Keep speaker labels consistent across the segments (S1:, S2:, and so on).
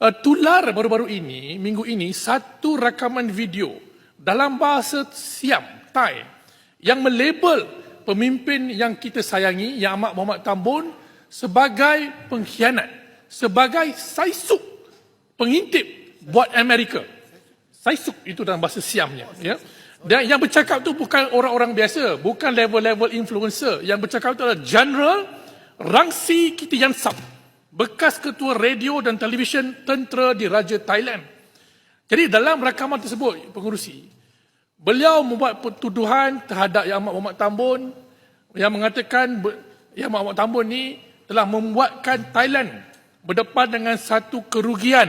S1: Uh, tular baru-baru ini, minggu ini, satu rakaman video dalam bahasa Siam, Thai, yang melabel pemimpin yang kita sayangi, Yang Amat Muhammad Tambun, sebagai pengkhianat, sebagai saisuk, pengintip buat Amerika. Saisuk itu dalam bahasa Siamnya. Ya. Dan yang bercakap tu bukan orang-orang biasa, bukan level-level influencer. Yang bercakap tu adalah General Rangsi Kitiyansap bekas ketua radio dan televisyen tentera di Raja Thailand. Jadi dalam rakaman tersebut, pengurusi, beliau membuat tuduhan terhadap Yang Amat Muhammad Tambun yang mengatakan Yang Amat Muhammad Tambun ni telah membuatkan Thailand berdepan dengan satu kerugian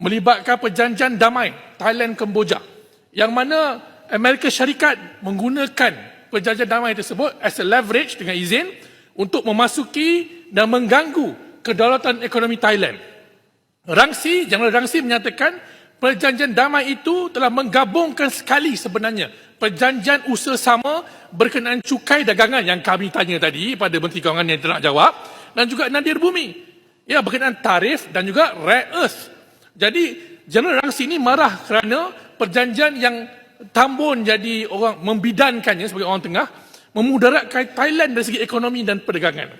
S1: melibatkan perjanjian damai Thailand-Kemboja yang mana Amerika Syarikat menggunakan perjanjian damai tersebut as a leverage dengan izin untuk memasuki dan mengganggu kedaulatan ekonomi Thailand. Rangsi, General Rangsi menyatakan perjanjian damai itu telah menggabungkan sekali sebenarnya perjanjian usaha sama berkenaan cukai dagangan yang kami tanya tadi pada Menteri Kewangan yang tidak jawab dan juga Nadir Bumi. Ya, berkenaan tarif dan juga rare earth. Jadi, General Rangsi ini marah kerana perjanjian yang Tambun jadi orang membidankannya sebagai orang tengah memudaratkan Thailand dari segi ekonomi dan perdagangan.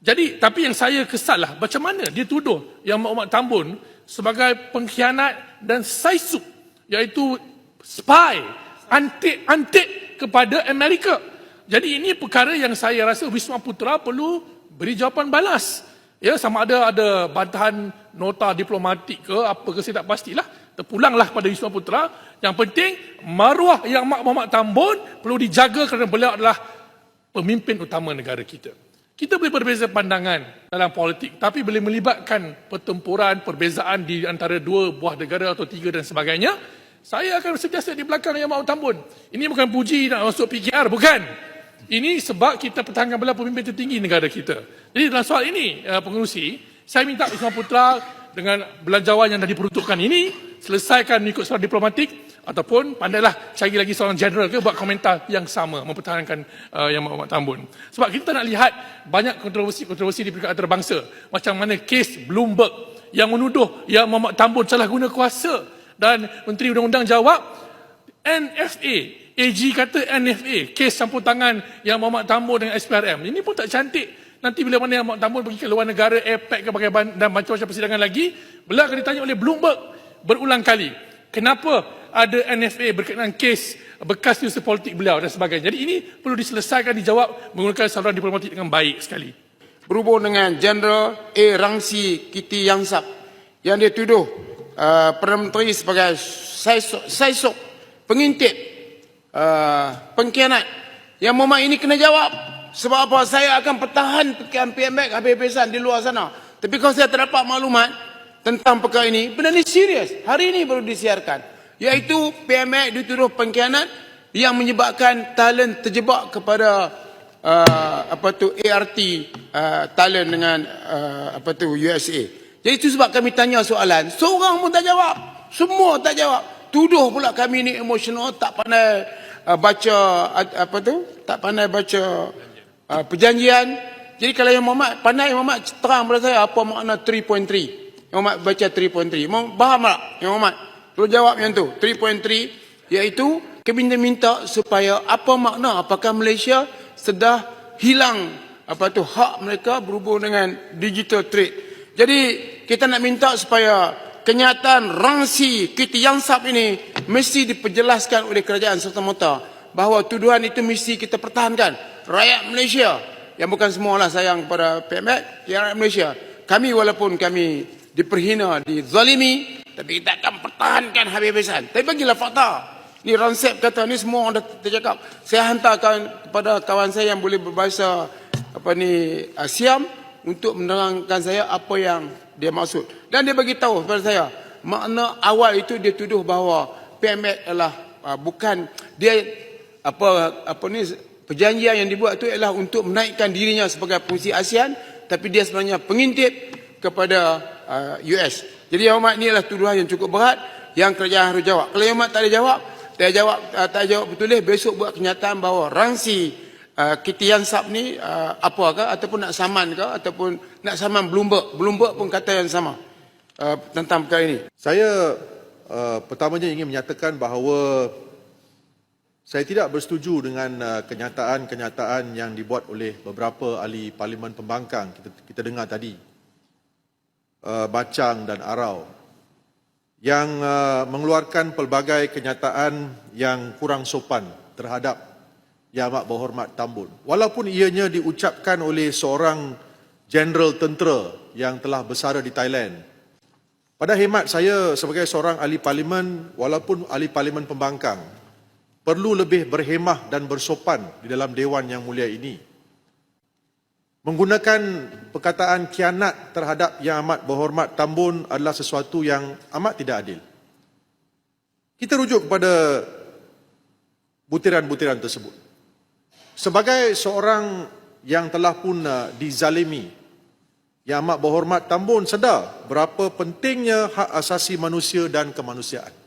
S1: Jadi tapi yang saya kesal lah macam mana dia tuduh yang Muhammad Tambun sebagai pengkhianat dan saisuk iaitu spy antik-antik kepada Amerika. Jadi ini perkara yang saya rasa Wisma Putra perlu beri jawapan balas. Ya sama ada ada bantahan nota diplomatik ke apa ke saya tak pastilah. Terpulanglah pada Wisma Putra. Yang penting maruah yang Mak Muhammad Tambun perlu dijaga kerana beliau adalah pemimpin utama negara kita. Kita boleh berbeza pandangan dalam politik tapi boleh melibatkan pertempuran, perbezaan di antara dua buah negara atau tiga dan sebagainya. Saya akan sentiasa di belakang yang mahu tambun. Ini bukan puji nak masuk PKR, bukan. Ini sebab kita pertahankan bela pemimpin tertinggi negara kita. Jadi dalam soal ini, uh, pengurusi, saya minta Ismail Putra dengan belanjawan yang dah diperuntukkan ini, selesaikan ikut surat diplomatik, ataupun pandailah cari lagi seorang general ke buat komentar yang sama mempertahankan uh, yang Muhammad Tambun. Sebab kita nak lihat banyak kontroversi-kontroversi di peringkat antarabangsa. Macam mana kes Bloomberg yang menuduh yang Muhammad Tambun salah guna kuasa dan Menteri Undang-Undang jawab NFA. AG kata NFA, kes campur tangan yang Muhammad Tambun dengan SPRM. Ini pun tak cantik. Nanti bila mana yang Muhammad Tambun pergi ke luar negara, APEC ke dan macam-macam persidangan lagi, beliau akan ditanya oleh Bloomberg berulang kali. Kenapa ada NFA berkenaan kes bekas usaha politik beliau dan sebagainya. Jadi ini perlu diselesaikan, dijawab menggunakan saluran diplomatik dengan baik sekali.
S2: Berhubung dengan General A. Rangsi Kiti Yangsap yang dia tuduh uh, Perdana Menteri sebagai saisok, pengintip, uh, pengkhianat. Yang Muhammad ini kena jawab. Sebab apa? Saya akan pertahankan PMX habis-habisan di luar sana. Tapi kalau saya terdapat maklumat tentang perkara ini, benda ini serius. Hari ini baru disiarkan iaitu PMX dituduh pengkhianat yang menyebabkan talent terjebak kepada uh, apa tu ART uh, talent dengan uh, apa tu USA. Jadi itu sebab kami tanya soalan, seorang pun tak jawab. Semua tak jawab. Tuduh pula kami ni emosional, tak pandai uh, baca uh, apa tu? Tak pandai baca uh, perjanjian. Jadi kalau yang Muhammad pandai Muhammad terang pada saya apa makna 3.3. Yang Muhammad baca 3.3. Faham tak? Yang Muhammad Perlu jawab yang tu. 3.3 iaitu kami minta supaya apa makna apakah Malaysia sudah hilang apa tu hak mereka berhubung dengan digital trade. Jadi kita nak minta supaya kenyataan rangsi kita yang sab ini mesti diperjelaskan oleh kerajaan serta-merta bahawa tuduhan itu mesti kita pertahankan. Rakyat Malaysia yang bukan semualah sayang kepada PMX, rakyat Malaysia. Kami walaupun kami diperhina, dizalimi, tapi kita akan pertahankan habis-habisan. Tapi bagilah fakta. Ni Ransep kata ni semua orang dah tercakap. Saya hantarkan kepada kawan saya yang boleh berbahasa apa ni Siam untuk menerangkan saya apa yang dia maksud. Dan dia bagi tahu kepada saya makna awal itu dia tuduh bahawa PMX adalah uh, bukan dia apa apa ni perjanjian yang dibuat itu adalah untuk menaikkan dirinya sebagai fungsi ASEAN tapi dia sebenarnya pengintip kepada uh, US. Jadi Yang Amat ini adalah tuduhan yang cukup berat yang kerajaan harus jawab. Kalau Yang Amat tak ada jawab, tak jawab uh, tak jawab betul besok buat kenyataan bahawa rangsi uh, Kitian Sab ni uh, apa ke ataupun nak saman ke ataupun nak saman Bloomberg. Bloomberg pun kata yang sama. uh, tentang perkara ini.
S3: Saya uh, pertamanya ingin menyatakan bahawa saya tidak bersetuju dengan kenyataan-kenyataan yang dibuat oleh beberapa ahli parlimen pembangkang kita, kita dengar tadi. Uh, Bacang dan Arau yang uh, mengeluarkan pelbagai kenyataan yang kurang sopan terhadap Yang Amat Berhormat Tambun. Walaupun ianya diucapkan oleh seorang jeneral tentera yang telah bersara di Thailand. Pada hemat saya sebagai seorang ahli parlimen, walaupun ahli parlimen pembangkang, perlu lebih berhemah dan bersopan di dalam Dewan Yang Mulia ini. Menggunakan perkataan kianat terhadap Yang Amat Berhormat Tambun adalah sesuatu yang amat tidak adil. Kita rujuk kepada butiran-butiran tersebut. Sebagai seorang yang telah pun dizalimi, Yang Amat Berhormat Tambun sedar berapa pentingnya hak asasi manusia dan kemanusiaan.